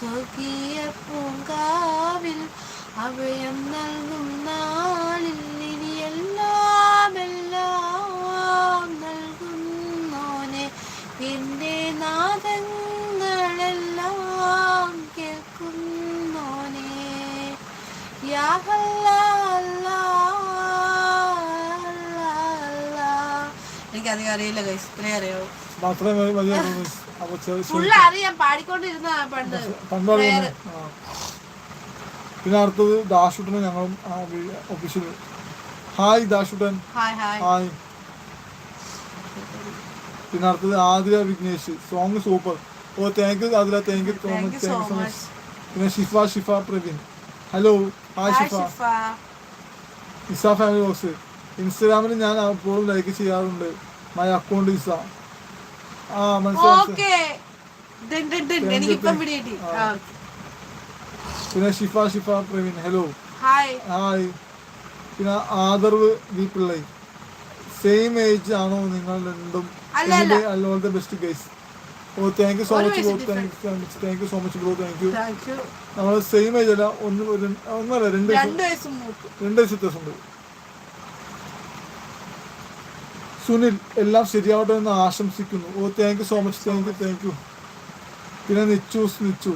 സ്വർഗീയ പൂങ്കാവിൽ അഭയം നൽകും നാളിൽ ഇനിയെല്ലാം എല്ലാം നൽകുന്നോനെ. എന്റെ നാദങ്ങളെല്ലാം കേൾക്കുന്നോനെ. എനിക്കധികം അറിയില്ല കൈസ് ഇത്രയും അറിയാവൂ മാത്രമേ ചെറിയ ഫുള്ള് അറിയാം പാടിക്കൊണ്ടിരുന്ന പണ്ട്. പിന്നെ അടുത്തത് ദാഷുട്ടനെ ഞങ്ങളും ഒഫീഷ്യൽ ഹായ് ദാഷുട്ടൻ ഹായ് പിന്നെ അടുത്തത് Athira Vignesh. Song super oh thank you Athira thank you so much thank you so much പിന്നെ Shifa Shifa Praveen. Hello hi Shifa Isa family box ഇൻസ്റ്റാഗ്രാമിൽ ഞാൻ അപ്പോഴും ലൈക്ക് ചെയ്യാറുണ്ട്. My account Isa. ഓക്കെ. എനിക്കിപ്പം പിടികിട്ടി. പിന്നെ Shifa Shifa Praveen. Hello hi hi പിന്നെ Aadharv V Pillai. Same age ആണോ നിങ്ങൾ രണ്ടും? അല്ല. All the best guys oh thank you so much bro thank you so much bro thank you നമ്മൾ same age അല്ല ഒന്ന് ഒന്നല്ല രണ്ട് രണ്ട് വയസ്സ് വ്യത്യാസമുണ്ട്. സുനിൽ എല്ലാം ശരിയാവട്ടെ എന്ന് ആശംസിക്കുന്നു. ഓ thank you so much thank you thank you പിന്നെ നിച്ചൂസ് നിച്ചു.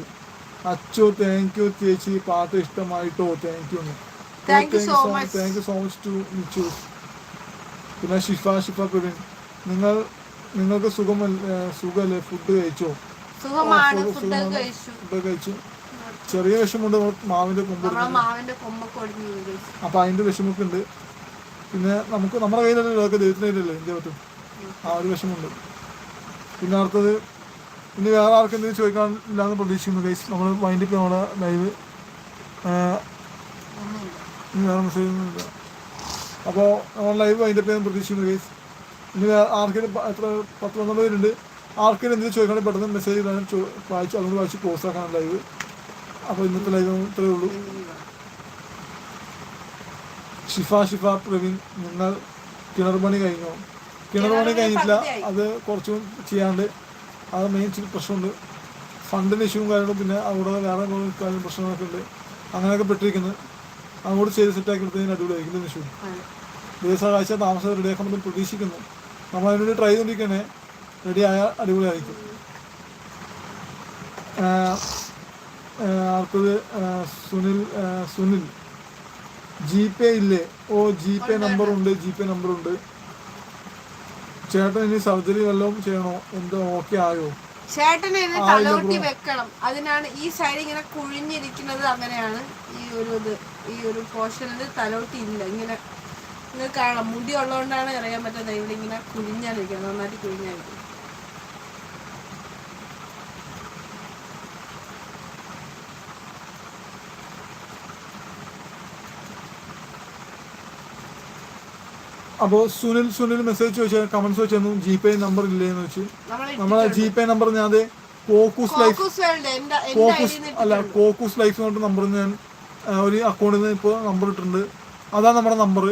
അച്ചു താങ്ക് യു ചേച്ചി പാട്ട് ഇഷ്ടമായിട്ടോ? Thank you. Thank you so much to Nichu. പിന്നെ ഷിഫ ഷിഫ പ്രവീൺ നിങ്ങൾ നിങ്ങൾക്ക് സുഖമല്ലേ സുഖമല്ലേ ഫുഡ് കഴിച്ചോ? ഫുഡ്. കഴിച്ചു. ചെറിയ വിഷമുണ്ട് മാവിന്റെ കൊമ്പ്. അപ്പൊ അതിന്റെ വിഷമൊക്കെ ഉണ്ട്. പിന്നെ നമുക്ക് നമ്മുടെ കയ്യിലല്ലേ ഇതൊക്കെ? ദൈവത്തിന്റെ കയ്യിലല്ലേ? എന്ത് പറ്റും. ആ ഒരു വിഷമമുണ്ട്. പിന്നെ അടുത്തത് ഇനി വേറെ ആർക്കും എന്തെങ്കിലും ചോദിക്കാൻ ഇല്ലാന്ന് പ്രതീക്ഷിക്കുന്നു ഗൈസ് നമ്മൾ വൈൻഡ് ഇപ്പം നമ്മുടെ ലൈവ്. ഇനി വേറെ മെസ്സേജ് ഒന്നുമില്ല അപ്പോൾ നമ്മൾ ലൈവ് വൈൻഡ് അപ്പ് ചെയ്യാൻ പ്രതീക്ഷിക്കുന്നു ഗൈസ് ഇനി ആർക്കും എത്ര പത്ത് പന്ത്രണ്ട് പേരുണ്ട്. ആർക്കും എന്തെങ്കിലും ചോദിക്കാണെങ്കിൽ പെട്ടെന്ന് മെസ്സേജ് ഇടാനും വായിച്ച് വായിച്ചു അതുകൊണ്ട് വായിച്ച് ക്ലോസ് ആക്കാനാണ് ലൈവ് അപ്പോൾ ഇന്നത്തെ ലൈവ് ഇത്രയേ ഉള്ളൂ. ഷിഫ ഷിഫ പ്രവീൺ നിങ്ങൾ കിണർ പണി കഴിഞ്ഞോ. കിണർ പണി കഴിഞ്ഞിട്ടില്ല. അത് കുറച്ചും ചെയ്യാണ്ട് അത് മെയിൻ ഇച്ചിരി പ്രശ്നമുണ്ട്. ഫണ്ടിന്റെ ഇഷ്യൂവും കാര്യങ്ങളും പിന്നെ അവിടെ വേറെ കാര്യം പ്രശ്നങ്ങളൊക്കെ ഉണ്ട്. അങ്ങനെയൊക്കെ പെട്ടിരിക്കുന്നത് അങ്ങോട്ട് ചെയ്ത് സെറ്റാക്കി എടുത്തതിന് അടിപൊളിയായിരിക്കും ഇഷ്യൂ അതെ. ദിവസം ആഴ്ച താമസം റെഡിയാക്കാൻ പറ്റും പ്രതീക്ഷിക്കുന്നു. നമ്മൾ അതിനുവേണ്ടി ട്രൈ ചെയ്തിരിക്കണേ റെഡി ആയാൽ അടിപൊളിയായിരിക്കും. അടുത്തത് സുനിൽ സുനിൽ. ജി പേ ഇല്ലേ? ഓ ജി പേ നമ്പർ ഉണ്ട് ജി പേ നമ്പർ ഉണ്ട്. ചേട്ടൻ ഇനി സർജറി വല്ലതും ചെയ്യണോ? എന്തോ ഓക്കെ ആയോ? ചേട്ടനെ ഇത് തലോട്ടി വെക്കണം. അതിനാണ് ഈ സൈഡ് ഇങ്ങനെ കുഴിഞ്ഞിരിക്കുന്നത് അങ്ങനെയാണ് ഈ ഒരു ഇത് ഈ ഒരു പോർഷനിൽ തലോട്ടി ഇല്ല. ഇങ്ങനെ നിങ്ങൾക്ക് കാണാം. മുടി ഉള്ളതുകൊണ്ടാണ് അറിയാൻ പറ്റുന്നത് ഇവിടെ ഇങ്ങനെ കുഴിഞ്ഞാലിരിക്കുന്നത് നന്നായിട്ട് കുഴിഞ്ഞാലിരിക്കും അപ്പോൾ സുനിൽ സുനിൽ മെസ്സേജ് ചോദിച്ചാൽ കമന്റ്സ് വെച്ചു ജി പേ നമ്പർ ഇല്ലേ എന്ന് വെച്ച് നമ്മളെ ജി പേ നമ്പർ ഞാൻ അതെ കോക്കൂസ് ലൈഫ് കോക്കൂസ് അല്ല കോക്കൂസ് ലൈഫ് എന്ന് പറഞ്ഞ നമ്പർ ഞാൻ ഒരു അക്കൗണ്ടിൽ നിന്ന് ഇപ്പോൾ നമ്പർ ഇട്ടിട്ടുണ്ട്. അതാണ് നമ്മുടെ നമ്പർ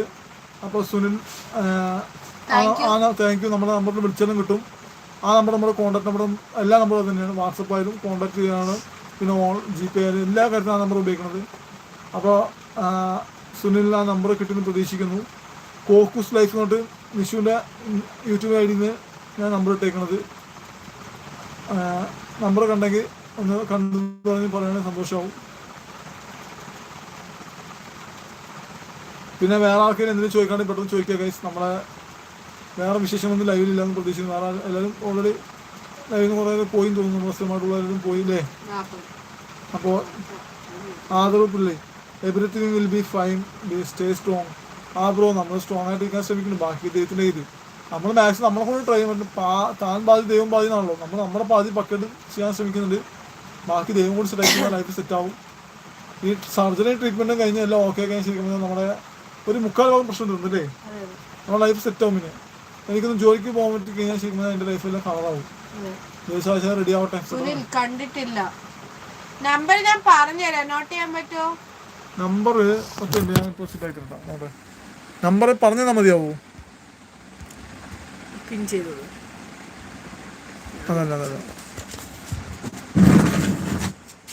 അപ്പോൾ സുനിൽ താങ്ക് യു നമ്മുടെ നമ്പറിൽ വിളിച്ചാലും കിട്ടും. ആ നമ്പർ നമ്മുടെ കോൺടാക്ട് നമ്പറും എല്ലാ നമ്പറും തന്നെയാണ്. വാട്സപ്പ് ആയാലും കോൺടാക്ട് ചെയ്യാനാണ് പിന്നെ ഓൺ ജി പേ ആയാലും എല്ലാ കാര്യത്തിലും ആ നമ്പർ ഉപയോഗിക്കുന്നത് അപ്പോൾ സുനിൽ ആ നമ്പർ കിട്ടുമെന്ന് പ്രതീക്ഷിക്കുന്നു. കോക്കൂസ് ലൈഫ് കൊണ്ട് നിഷുവിന്റെ യൂട്യൂബ് ഐ ഡിയിൽ നിന്ന് ഞാൻ നമ്പർ ഇട്ടേക്കുന്നത് നമ്പർ കണ്ടെങ്കിൽ ഒന്ന് കണ്ടു പറഞ്ഞ് പറയുന്നത് സന്തോഷമാവും പിന്നെ വേറെ ആൾക്കാർ എന്തെങ്കിലും ചോദിക്കാണ്ട് പെട്ടെന്ന് ചോദിക്കുക ഗൈസ് നമ്മളെ വേറെ വിശേഷമൊന്നും ലൈവിലില്ലെന്ന് പ്രതീക്ഷിക്കുന്നു. വേറെ എല്ലാവരും ഓൾറെഡി ലൈവിൽ നിന്ന് കുറേ പോയി തോന്നുന്നു. മുസ്ലിമായിട്ടുള്ളവരും പോയില്ലേ? അപ്പോൾ Aadharv Pillai. Everything will be fine be stay strong ah bro നമ്മൾ സ്ട്രോങ് ആയിട്ട് ഇരിക്കാൻ ശ്രമിക്കുന്നു. ബാക്കി ദൈവത്തിന്റെ ഇത്. നമ്മൾ മാക്സിമം നമ്മളെ കൊണ്ട് ട്രൈ ചെയ്യുന്നുണ്ട്. പാ താൻ പാതി ദൈവം പാതി എന്നാണല്ലോ. നമ്മൾ നമ്മുടെ പാതി പക്കറ്റ് ചെയ്യാൻ ശ്രമിക്കുന്നുണ്ട്. ബാക്കി ദൈവം കൂടി സെറ്റ് ആക്കി ലൈഫ് സെറ്റ് ആവും. ഈ സർജറി ട്രീറ്റ്മെന്റും കഴിഞ്ഞ് എല്ലാം ഓക്കെ കഴിഞ്ഞ് ശരിക്കും നമ്മുടെ ഒരു മുക്കാൽ ഭാഗം പ്രശ്നം തീർന്നില്ലേ നമ്മുടെ ലൈഫ് സെറ്റ് ആവും പിന്നെ. എനിക്കൊന്ന് ജോലിക്ക് പോകാൻ പറ്റി കഴിഞ്ഞാൽ ശരിക്കും എന്റെ ലൈഫെല്ലാം കളറാവും ദിവസം റെഡി ആവട്ടെ. കണ്ടിട്ടില്ല. നമ്പർ ഞാൻ പറഞ്ഞു തരാം നോട്ട് ചെയ്യാൻ പറ്റുമോ? നമ്പർ ഒറ്റ ഞാൻ ഇപ്പോൾ സെറ്റ് ആക്കിട്ടാ നോട്ടെ പറഞ്ഞു തന്നാൽ മതിയാവോ? പിൻ ചെയ്തത് അതല്ല അതല്ല.